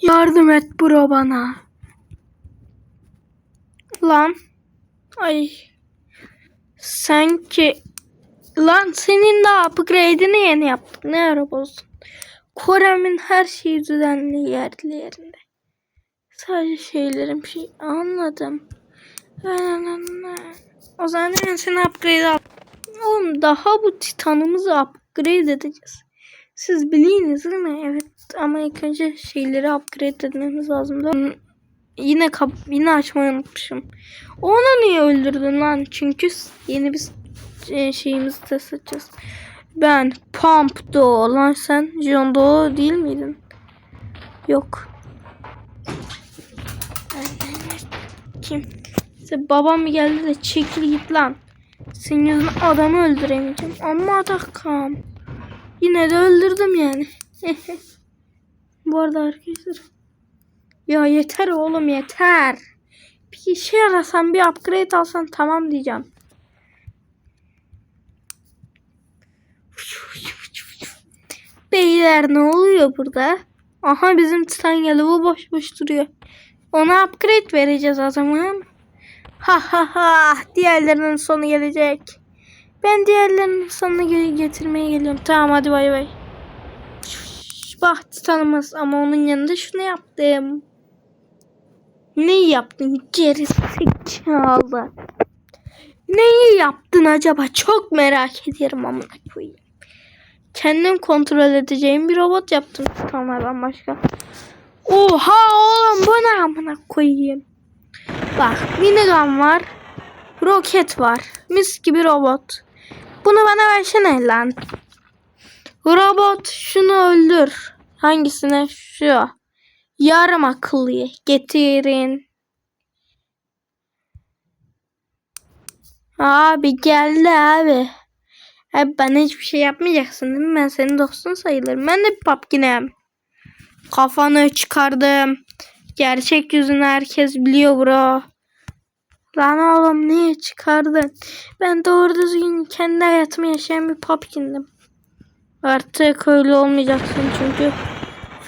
Yardım et bro bana. Lan. Ay. Sanki. Lan senin de upgrade'ini yeni yaptık. Ne araba. Korem'in her şeyi düzenli yerli yerinde. Sadece şeylerim şey anladım. O zaman ben seni upgrade al. Oğlum daha bu titanımızı upgrade edeceğiz. Siz biliyorsunuz değil mi? Evet ama ilk önce şeyleri upgrade etmemiz lazım. da. Yine kap yine açmayı unutmuşum. Onu niye öldürdün lan? Çünkü yeni bir e, şeyimizi test edeceğiz. Ben Pump Doe lan sen John Doe değil miydin? Yok. Kim? İşte babam geldi de çekil git lan. Senin yüzünden adamı öldüremeyeceğim. Ama takam. Yine de öldürdüm yani. Bu arada arkadaşlar. Ya yeter oğlum yeter. Bir şey arasan bir upgrade alsan tamam diyeceğim. Beyler ne oluyor burada? Aha bizim Titan bu boş boş duruyor. Ona upgrade vereceğiz o zaman. Ha ha ha diğerlerinin sonu gelecek. Ben diğerlerinin sonunu ge- getirmeye geliyorum. Tamam hadi bay bay. Bak Titan'ımız ama onun yanında şunu yaptım. Ne yaptın geri zekalı? Neyi yaptın acaba? Çok merak ediyorum amına koyayım. Kendim kontrol edeceğim bir robot yaptım Titanlardan başka. Oha oğlum bu ne amına koyayım. Bak minigun var. Roket var. Mis gibi robot. Bunu bana versene lan. Robot şunu öldür. Hangisine? Şu. Yarım akıllıyı getirin. Abi geldi abi. Abi bana hiçbir şey yapmayacaksın değil mi? Ben senin dostun sayılırım. Ben de bir papkinem. Kafanı çıkardım. Gerçek yüzünü herkes biliyor bro. Lan oğlum niye çıkardın? Ben doğru düzgün kendi hayatımı yaşayan bir papkindim. Artık öyle olmayacaksın çünkü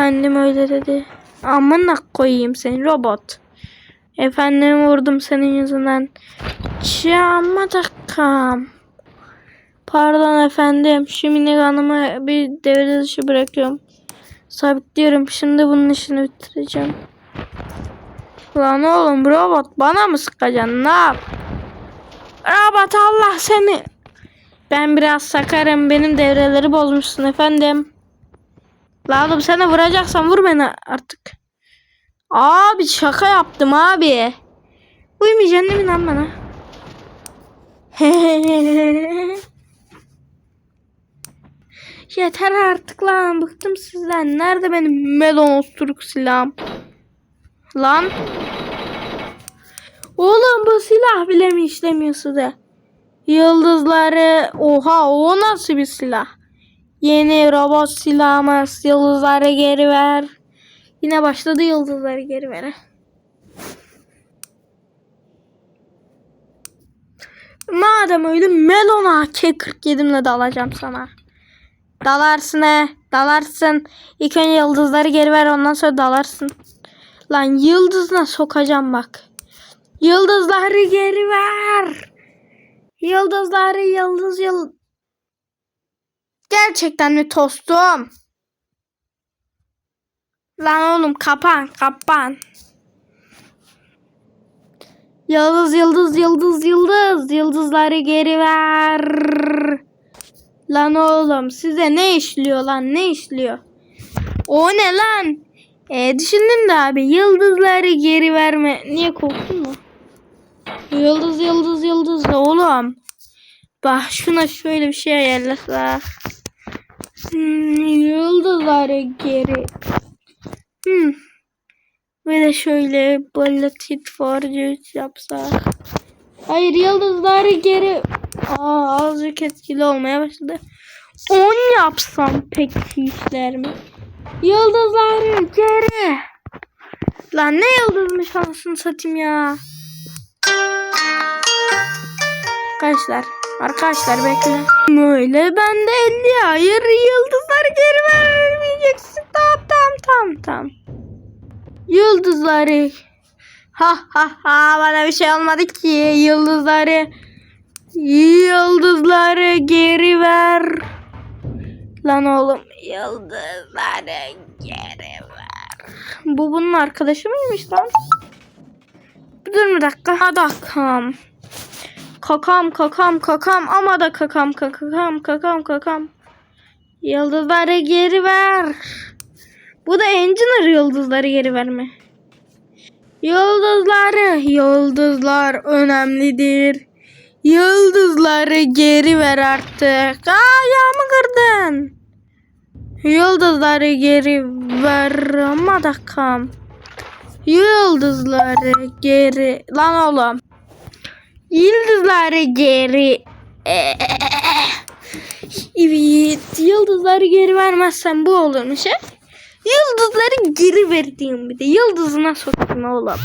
efendim öyle dedi. Amına koyayım seni robot. Efendim vurdum senin yüzünden. Çama takam. Pardon efendim. Şu minigun'ımı bir devre dışı bırakıyorum. Sabitliyorum. Şimdi bunun işini bitireceğim. Lan oğlum robot bana mı sıkacaksın? Ne yap? Robot Allah seni. Ben biraz sakarım. Benim devreleri bozmuşsun efendim. La oğlum sana vuracaksan vur beni artık. Abi şaka yaptım abi. Uyumayacaksın değil mi lan bana? Yeter artık lan. Bıktım sizden. Nerede benim melon osturuk silahım? Lan. Oğlum bu silah bile mi işlemiyor size? Yıldızları. Oha o nasıl bir silah? Yeni robot silahımız. Yıldızları geri ver. Yine başladı yıldızları geri ver. Madem öyle Melon AK-47'imle dalacağım sana. Dalarsın he. Dalarsın. İlk önce yıldızları geri ver ondan sonra dalarsın. Lan yıldızına sokacağım bak. Yıldızları geri ver. Yıldızları yıldız yıl. Gerçekten mi tostum? Lan oğlum kapan kapan. Yıldız yıldız yıldız yıldız yıldızları geri ver. Lan oğlum size ne işliyor lan ne işliyor? O ne lan? E, düşündüm de abi yıldızları geri verme. Niye korktun mu? Yıldız yıldız yıldız oğlum. Bak şuna şöyle bir şey ayarlasak. Yıldızları geri. Hmm. De şöyle for juice yapsak. Hayır yıldızları geri. Aa, azıcık etkili olmaya başladı. 10 yapsam pek işler mi? Yıldızları geri. Lan ne yıldızmış anasını satayım ya. Arkadaşlar. Arkadaşlar bekle. Böyle ben de 50 hayır yıldızları geri vermeyeceksin. Tamam tamam tamam tamam. Yıldızları. Ha ha ha bana bir şey olmadı ki. Yıldızları. Yıldızları geri ver. Lan oğlum yıldızları geri ver. Bu bunun arkadaşı mıymış lan? Dur bir dakika. Hadi kakam. Kakam kakam kakam ama da kakam kakam kakam kakam. Yıldızları geri ver. Bu da Engineer yıldızları geri verme. Yıldızları, yıldızlar önemlidir. Yıldızları geri ver artık. Aa yağımı kırdın. Yıldızları geri ver ama da kam. Yıldızları geri. Lan oğlum. Yıldızları geri. Evet. Yıldızları geri vermezsen bu olurmuş he? Yıldızları geri verdiğim bir de. Yıldızına sokayım oğlum.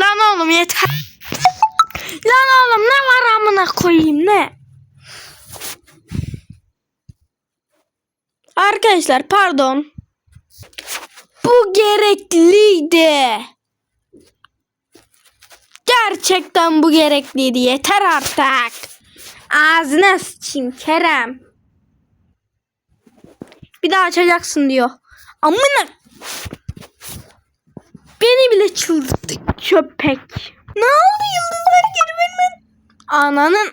Lan oğlum yeter. Lan oğlum ne var amına koyayım ne? Arkadaşlar pardon. Bu gerekliydi. Gerçekten bu gerekliydi. Yeter artık. Ağzına sıçayım Kerem. Bir daha açacaksın diyor. Amına. Beni bile çıldırttı köpek. Ne oldu yıldızları geri vermen? Ananın.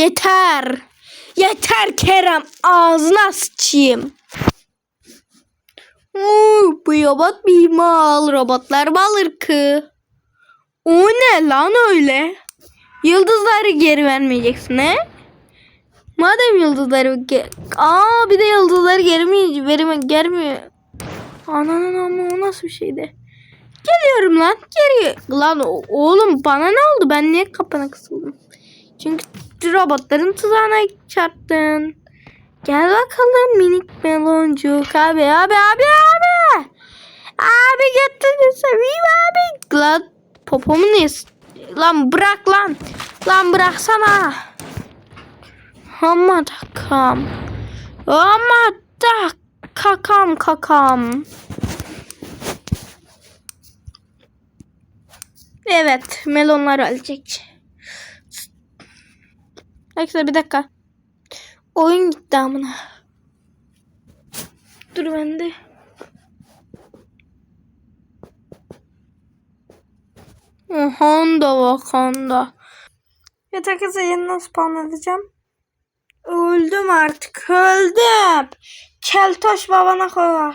Yeter. Yeter Kerem. Ağzına sıçayım. Oo, bu robot bir mal. Robotlar bal ırkı. O ne lan öyle? Yıldızları geri vermeyeceksin he? Madem yıldızları Aa bir de yıldızları geri mi verime gelmiyor. Ananın ama o nasıl bir şeydi? Geliyorum lan. Geri. Lan oğlum bana ne oldu? Ben niye kapana kısıldım? Çünkü robotların tuzağına çarptın. Gel bakalım minik meloncuk abi abi abi abi. Abi götünü seveyim abi. Lan popomu s- Lan bırak lan. Lan bıraksana. Ama da kam. Ama da kakam kakam. Evet melonlar ölecek. Arkadaşlar bir dakika. Oyun gitti amına. Dur bende. Honda Wakanda. Evet arkadaşlar yeniden spawn edeceğim. Öldüm artık öldüm. Keltoş babana koy.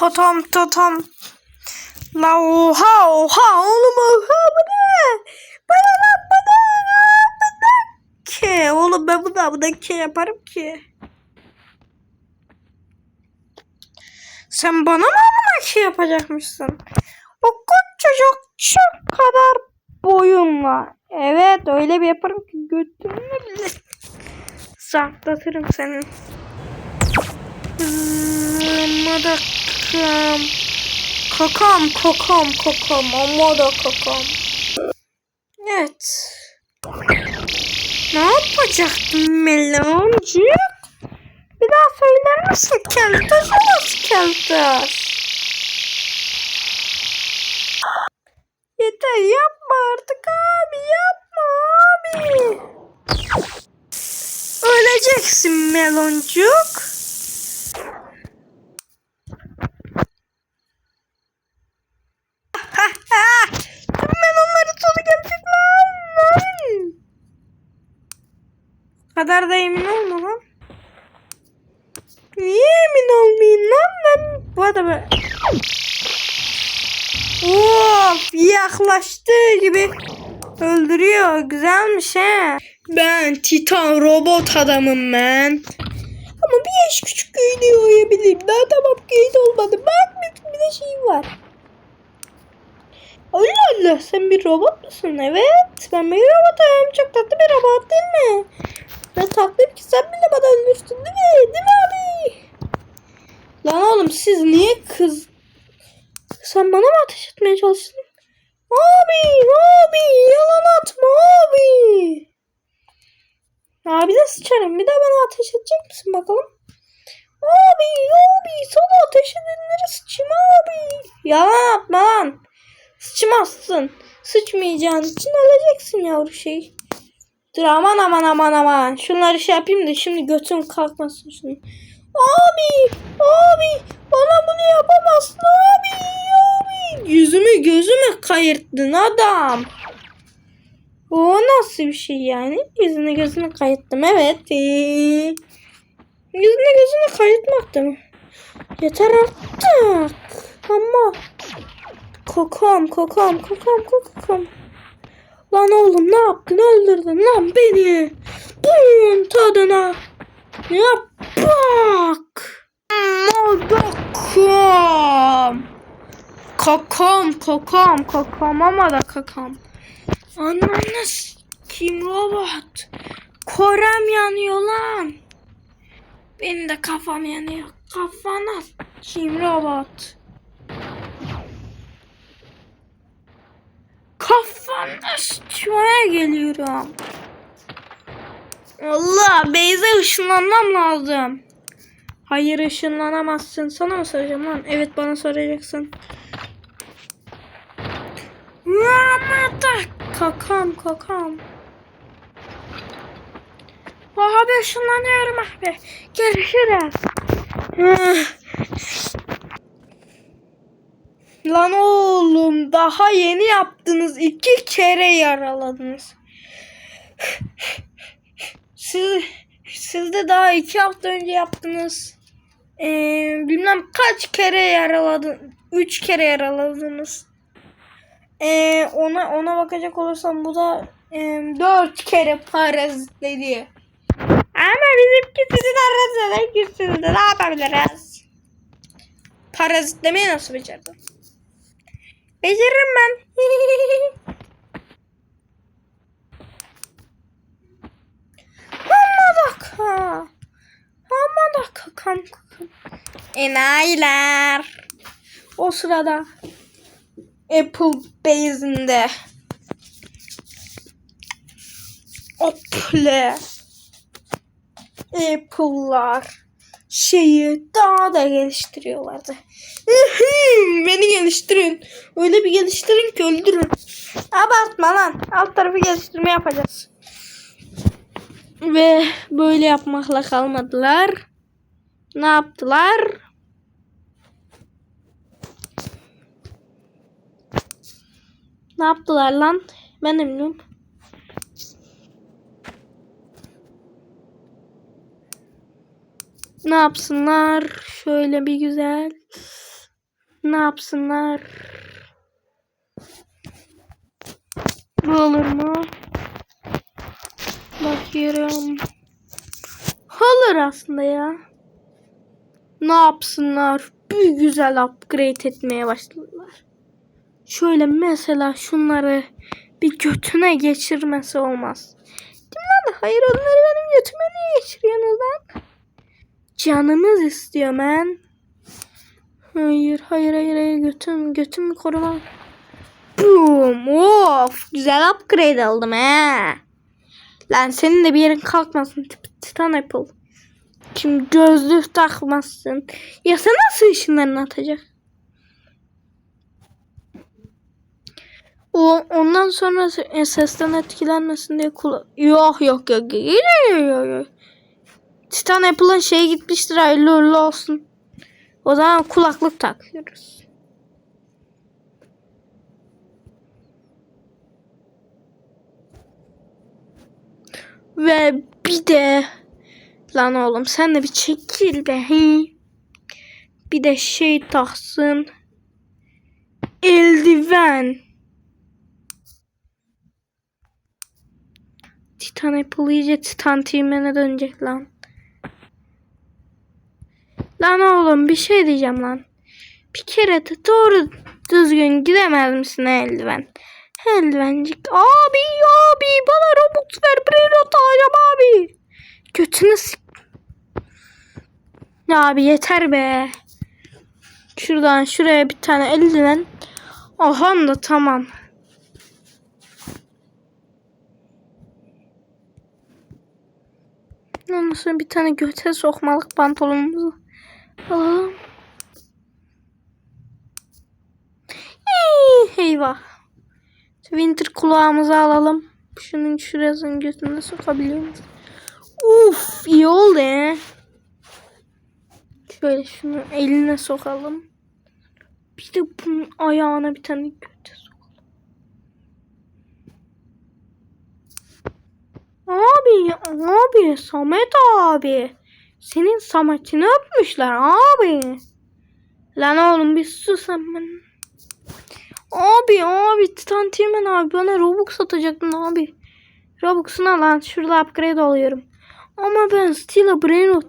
Totom totom. La oha oha oğlum oha bu ne? Bana lan bana bana ki. Oğlum ben bunu buna ki yaparım ki. Sen bana mı amına ki yapacakmışsın? O küçücük şu kadar boyunla. Evet öyle bir yaparım ki götünü bile saklatırım senin. Zımadakım. Kakam kakam kakam ama da kakam. Evet. Ne yapacaktım meloncuk? Bir daha söyler misin keltoş nasıl keltoş? Yeter yapma artık abi yapma abi. Öleceksin meloncuk. ben onların sonu gelecek lan. lan. Bu kadar da emin olma lan. Niye emin olmayayım lan ben bu adamı. Of yaklaştığı gibi öldürüyor. Güzelmiş he. Ben Titan robot adamım ben. Ama bir yaş küçük köylüyü oyabilirim. Daha tamam köylü olmadı. Bak bir, bir de şey var. Allah Allah sen bir robot musun? Evet ben bir robotum. Çok tatlı bir robot değil mi? Ben taklıyım ki sen bile bana ölmüştün değil mi? Değil mi abi? Lan oğlum siz niye kız... Sen bana mı ateş etmeye çalıştın? Abi abi yalan atma abi. Abi de sıçarım. Bir de bana ateş edecek misin bakalım? Abi abi sana ateş edenlere sıçayım abi. Yalan atma lan. Sıçmazsın. Sıçmayacağın için öleceksin yavru şey. Dur aman aman aman aman. Şunları şey yapayım da şimdi götüm kalkmasın şunu. Abi, abi, bana bunu yapamazsın abi, abi. Yüzümü gözümü kayırttın adam. O nasıl bir şey yani? Yüzünü gözünü kayıttım evet. Ee, yüzünü gözünü kayıtmak da mı? Yeter artık. Ama kokam kokam kokam kokam. Lan oğlum ne yaptın öldürdün lan beni. Bunun tadına. Yap bak. Kakam. Kakam kakam ama da kakam. Ananı kim robot. Korem yanıyor lan. Benim de kafam yanıyor. Kafana kim robot. Kafana sıçmaya geliyorum. Allah Beyze ışınlanmam lazım. Hayır ışınlanamazsın. Sana mı soracağım lan? Evet bana soracaksın. Ramada kakam kakam. Abi ışınlanıyorum abi. Görüşürüz. Lan oğlum daha yeni yaptınız. iki kere yaraladınız. Siz, siz de daha iki hafta önce yaptınız. Ee, bilmem kaç kere yaraladın. Üç kere yaraladınız. Ee, ona ona bakacak olursam bu da e, dört kere parazitledi. Ama bizimki sizin arasında güçsüzdü. Ne yapabiliriz? Parazitlemeyi nasıl becerdin? Beceririm ben. Dakika kam kam. Enayiler. O sırada Apple base'inde Apple Apple'lar şeyi daha da geliştiriyorlardı. Geliştirin. Öyle bir geliştirin ki öldürün. Abartma lan. Alt tarafı geliştirme yapacağız. Ve böyle yapmakla kalmadılar. Ne yaptılar? Ne yaptılar lan? Ben bilmiyorum. Ne yapsınlar? Şöyle bir güzel. Ne yapsınlar? Bu olur mu? Bakıyorum. Olur aslında ya. Ne yapsınlar? Bir güzel upgrade etmeye başladılar. Şöyle mesela şunları bir götüne geçirmesi olmaz. Mi lan? Hayır onları benim götüme niye geçiriyorsunuz lan? Canımız istiyor ben. Hayır hayır hayır hayır götüm götümü koruma. Boom of güzel upgrade aldım he. Lan senin de bir yerin kalkmasın Titan Apple. Şimdi gözlük takmazsın. Ya sen nasıl ışınlarını atacak? O ondan sonra se- sesten etkilenmesin diye kula... Yok yok yok. Yok yok yok. Titan Apple'ın şeyi gitmiştir hayırlı uğurlu olsun. O zaman kulaklık takıyoruz. Ve bir de lan oğlum sen de bir çekil be. He. Bir de şey taksın. Eldiven. Titan Apple iyice Titan Team'e dönecek lan. Lan oğlum bir şey diyeceğim lan. Bir kere de doğru düzgün gidemez misin eldiven? Eldivencik. Abi abi bana robot ver Brainrot alacağım abi. Götünü s- Ya abi yeter be. Şuradan şuraya bir tane eldiven. Aha da tamam. Ondan sonra bir tane göte sokmalık pantolonumuzu alalım. Ey, Eyvah. Winter kulağımızı alalım. Şunun şurasının götüne sokabiliyor muyuz? Uf iyi oldu he. Şöyle şunu eline sokalım. Bir de bunun ayağına bir tane göte sokalım. Abi, abi, Samet abi. Senin Samet'ini öpmüşler abi. Lan oğlum bir sus hemen. Abi abi Titantimen abi bana Robux satacaktın abi. Robux'una lan şurada upgrade alıyorum. Ama ben Stila Brainrot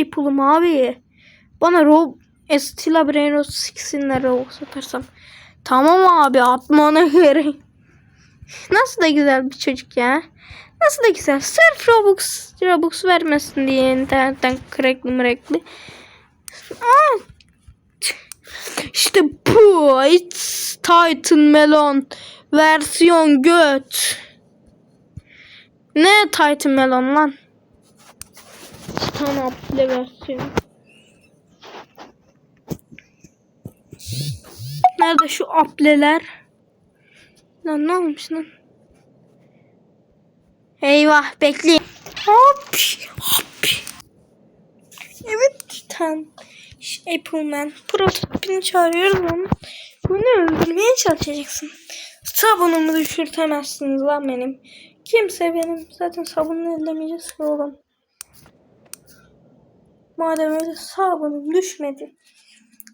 Apple'ım abi. Bana Rob e, Stila Brainrot 6'inle Robux satarsam. Tamam abi atmana gerek. Nasıl da güzel bir çocuk ya. Nasıl da güzel. Sırf Robux, Robux vermesin diye internetten crackli mrekli. Aa, işte bu. It's Titan Melon versiyon göt. Ne Titan Melon lan? Titan Apple versiyon. Nerede şu apleler? Lan ne olmuş lan? Eyvah bekleyin. Hop hop. Evet Titan. Ş- Appleman. Prototipini çağırıyoruz onu. Bunu öldürmeye çalışacaksın. Sabunumu düşürtemezsiniz lan benim. Kimse benim zaten sabununu ellemeyeceğiz ki oğlum. Madem öyle sabunum düşmedi.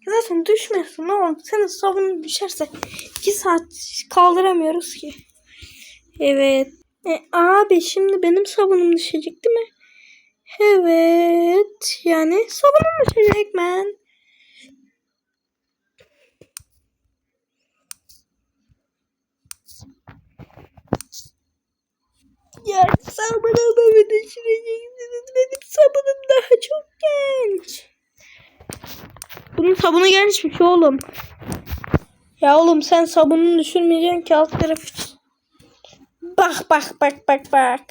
Zaten düşmesin ne oğlum. Senin sabunun düşerse 2 saat kaldıramıyoruz ki. Evet. E, abi şimdi benim sabunum düşecek değil mi? Evet. Yani sabunum düşecek ben. Ya sabunumu mu düşüreceksiniz? Benim sabunum daha çok genç. Bunun sabunu gençmiş oğlum. Ya oğlum sen sabununu düşürmeyeceksin ki alt tarafı. Bak bak bak bak bak.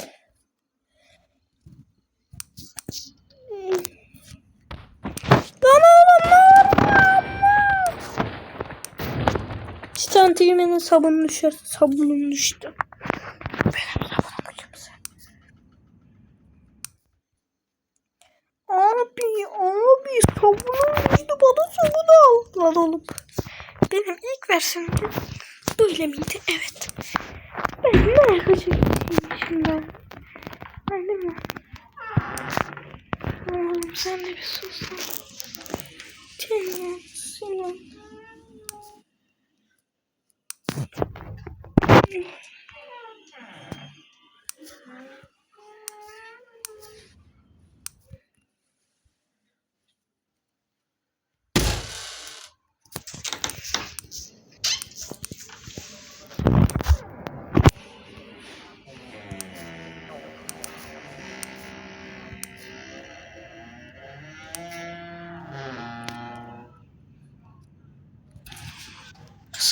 Yapıyorsun? Titan Tigerman'ın sabunu düşer. Sabunum düştü. Benim sabunumu kimse. Abi abi sabunum düştü bana sabun al. Lan oğlum. Benim ilk versiyonum böyle miydi? Evet. Ben ne yapacağım şimdi? Ben değil mi? Oğlum sen de bir sus lan. Senin,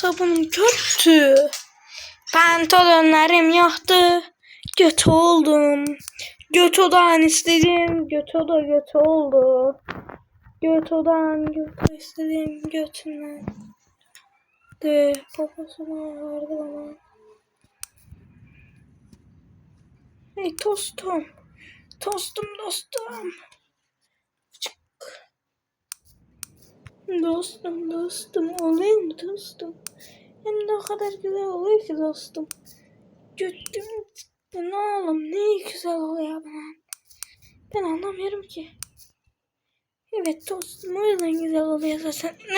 Sabunum kötü. Pantolonlarım yoktu. Göt oldum. Göt odan istedim. Göt oda göt oldu. Göt odan göt istedim. Götünden. De poposuna vardı bana. Hey tostum. Tostum dostum. Dostum dostum olayım dostum? Hem de o kadar güzel oluyor ki dostum. Götüm çıktı ne oğlum ne güzel oluyor ben. Ben anlamıyorum ki. Evet dostum o yüzden güzel oluyor zaten. Ne